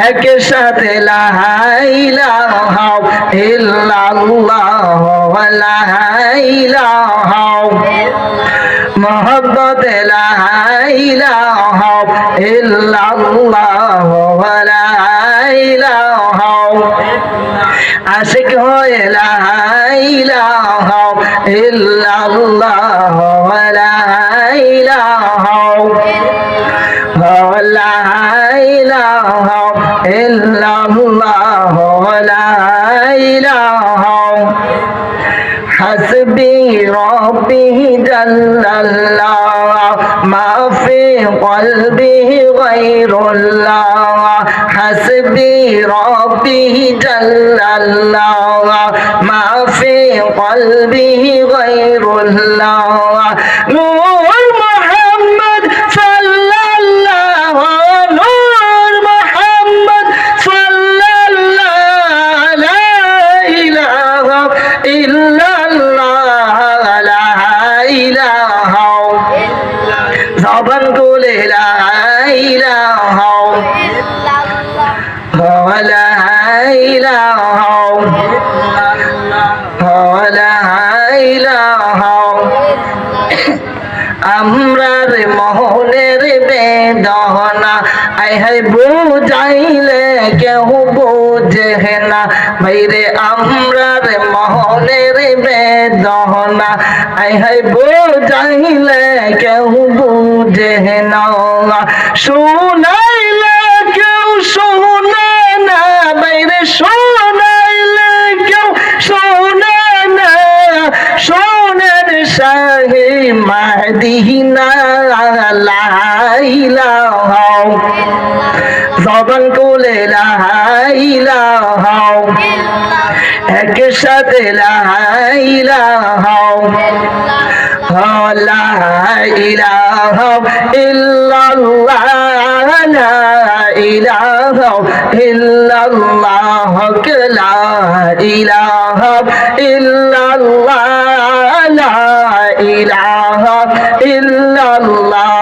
একসাথে লাহাইলাহাও ইল্লাল্লাহ লাহাইলাহাও মহব্বত লাহাইলাহাও ইল্লাল্লাহ লাহাইলাহাও আশিক হয়ে লাহাইলাহাও ইল্লাল্লাহ লাহাইলাহাও লা illallah la ilaha hasbi rabbi jallallah ma fi qalbi ghairullah hasbi rabbi jallallah ma fi qalbi ghairullah আমরার মহলের বেদনা। আই হাই বুঝাইলে কেউ বুঝে না। বাইরে আমরার মহলের বেদনা। আই হাই বুঝাইলে কেউ বুঝে না। শুনাইলে লাইলাহাও জবান কোলে লাইলাহাও একসাথে লাইলাহাও লাইলাহাও ইল্লাল্লাহ। লাইলাহাও ইল্লাল্লাহ লাইলাহাও ইল্লাল্লাহ।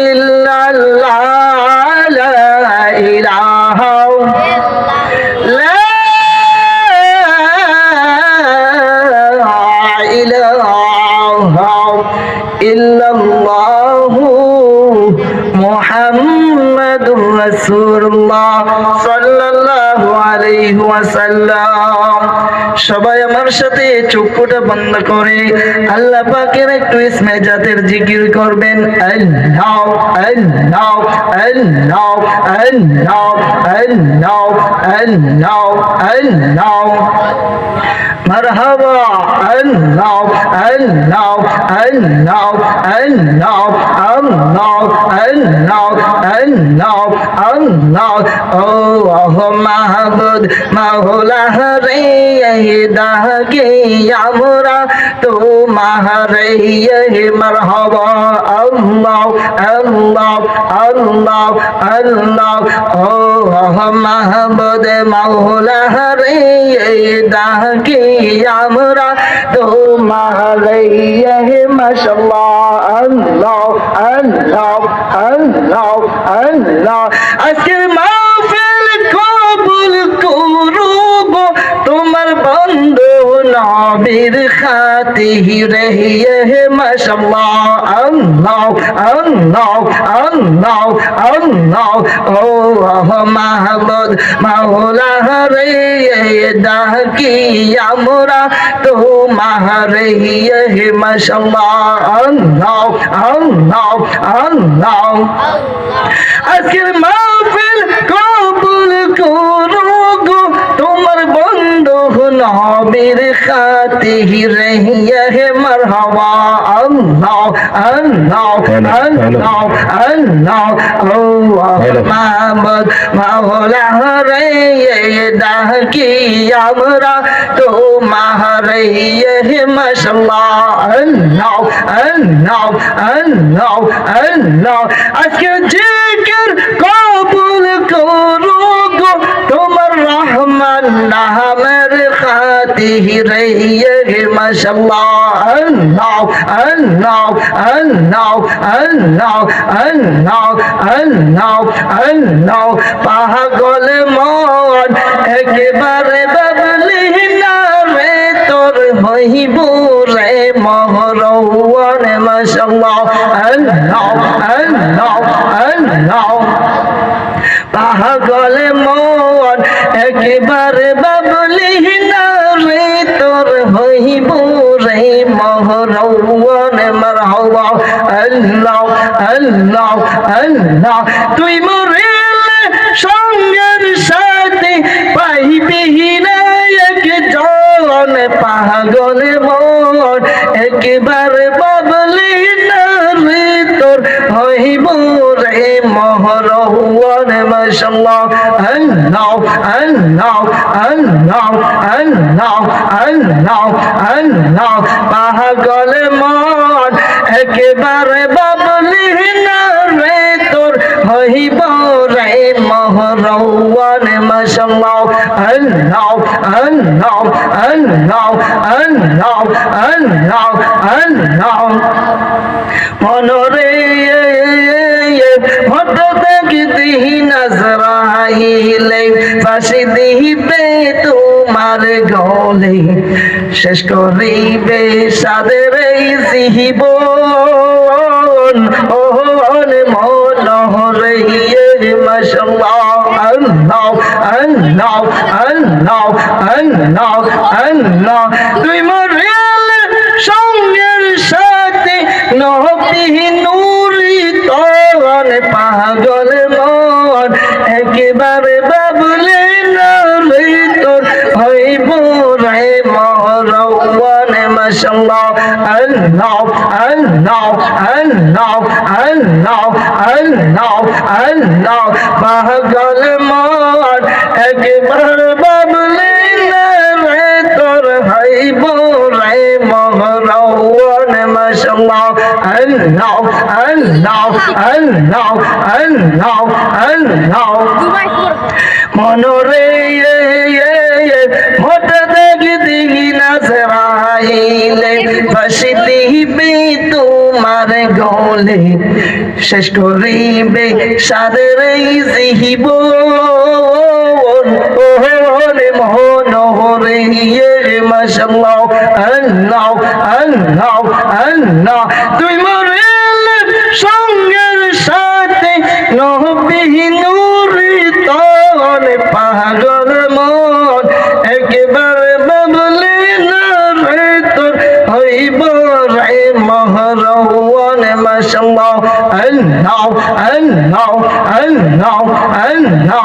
ইল্লাল্লাহ। محمد رسول الله صلى الله عليه وسلم সবাই আমার সাথে চক্ষুটা বন্ধ করে আল্লাহ পাকের একটু ইসমে জাতের জিকির করবেন আল্লাহ আল্লাহ আল্লাহ আল্লাহ আল্লাহ আল্লাহ আল্লাহ مرحبا الله الله الله الله الله الله الله الله الله মাহবুদ মাওলা রে দাগে আমরা তোমার রে মারহাবা আল্লাহ আল্লাহ আল্লাহ আল্লাহ ও মাহবুদ মাওলা রে ডাকি আমরা তোমারে ইয়ে, মশাল্লাহ আল্লাহ আল্লাহ আল্লাহ আল্লাহ। আজকে মা عابر خاته رهيه ما شاء الله الله الله الله الله اوه محمد مولا هريه دهكي আমরা তোমার হে মাশাল্লাহ আল্লাহ আল্লাহ আল্লাহ আজকের মাহফিল برخاته رهيه مرحبا الله الله الله الله محمد مولا রে ডাকি আমরা? তোমার হে মশলা নাও নাও নাও নাও আজকে জিকির কবুল করো গো। তোমার রহমান নামে পাগল মন একেবারে বাবলি না রে তোর হইব রে মহরওয়ান মাশাআল্লাহ আল্লাহ আল্লাহ মহরওয়ান মারহাবা। আল্লাহ আল্লাহ আল্লাহ, তুই মরিলে সঙ্গের সাথে পাইবি না। একজন পাগল মন একেবারে বাবলি না রে তোর হইব রে মহরওয়ান মাশাআল্লাহ now, and now, and now, and now, and now, and now, পাগলে মন একেবারে বাবলি না রে তোর হইব রে মহরওয়ান মাশাল্লাহ and now, and now, and now, and now, and now, and now, মনরে হত দেখি নজরাইলে ফাঁসি দিবে তোমার গলে। শেষ করিবে সাদের জিহিব ওহন মনরে মাশাআল্লাহ আল্লাহ আল্লাহ আল্লাহ আল্লাহ আল্লাহ। তুই মরিয়ালে now, and now, and now, and Allah, and পাগল মন একবার আল্লাহ আল্লাহ আল্লাহ আল্লাহ আল্লাহ মনরে মোট দেখি দিঘি নাজরাইলে ফাঁসি দিবে তোমার গলে শেষ করিবে সাদের জিহিব ওহরে মহনরে মাশাআল্লাহ, আল্লাহ আল্লাহ আল্লাহ। তুই মরে সঙ্গের সাথে নবী নূরি তন পাগল মন, একেবারে বাবলে না রে তোর হইব রে মহরওয়ান মাশাআল্লাহ, আল্লাহ আল্লাহ আল্লাহ আল্লাহ।